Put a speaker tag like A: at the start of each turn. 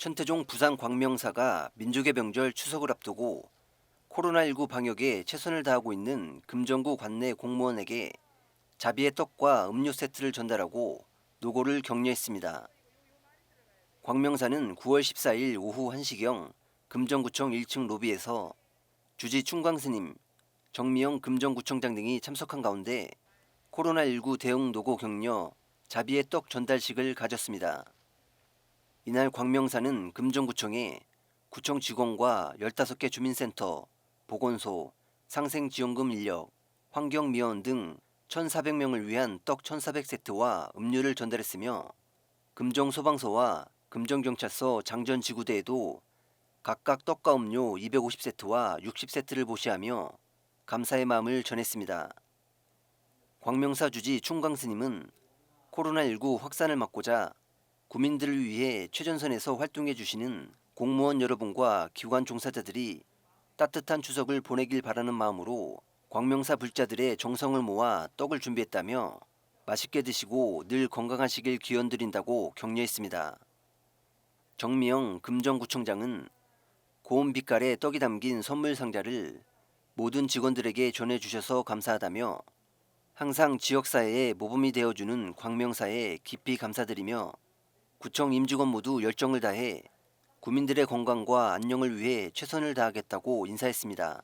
A: 천태종 부산 광명사가 민족의 명절 추석을 앞두고 코로나19 방역에 최선을 다하고 있는 금정구 관내 공무원에게 자비의 떡과 음료 세트를 전달하고 노고를 격려했습니다. 광명사는 9월 14일 오후 1시경 금정구청 1층 로비에서 주지 충광스님, 정미영 금정구청장 등이 참석한 가운데 코로나19 대응 노고 격려 자비의 떡 전달식을 가졌습니다. 이날 광명사는 금정구청에 구청 직원과 15개 주민센터, 보건소, 상생지원금 인력, 환경미화원 등 1,400명을 위한 떡 1,400세트와 음료를 전달했으며 금정소방서와 금정경찰서 장전지구대에도 각각 떡과 음료 250세트와 60세트를 보시하며 감사의 마음을 전했습니다. 광명사 주지 충광스님은 코로나19 확산을 막고자 구민들을 위해 최전선에서 활동해 주시는 공무원 여러분과 기관 종사자들이 따뜻한 추석을 보내길 바라는 마음으로 광명사 불자들의 정성을 모아 떡을 준비했다며 맛있게 드시고 늘 건강하시길 기원드린다고 격려했습니다. 정미영 금정구청장은 고운 빛깔의 떡이 담긴 선물 상자를 모든 직원들에게 전해주셔서 감사하다며 항상 지역사회에 모범이 되어주는 광명사에 깊이 감사드리며 구청 임직원 모두 열정을 다해 구민들의 건강과 안녕을 위해 최선을 다하겠다고 인사했습니다.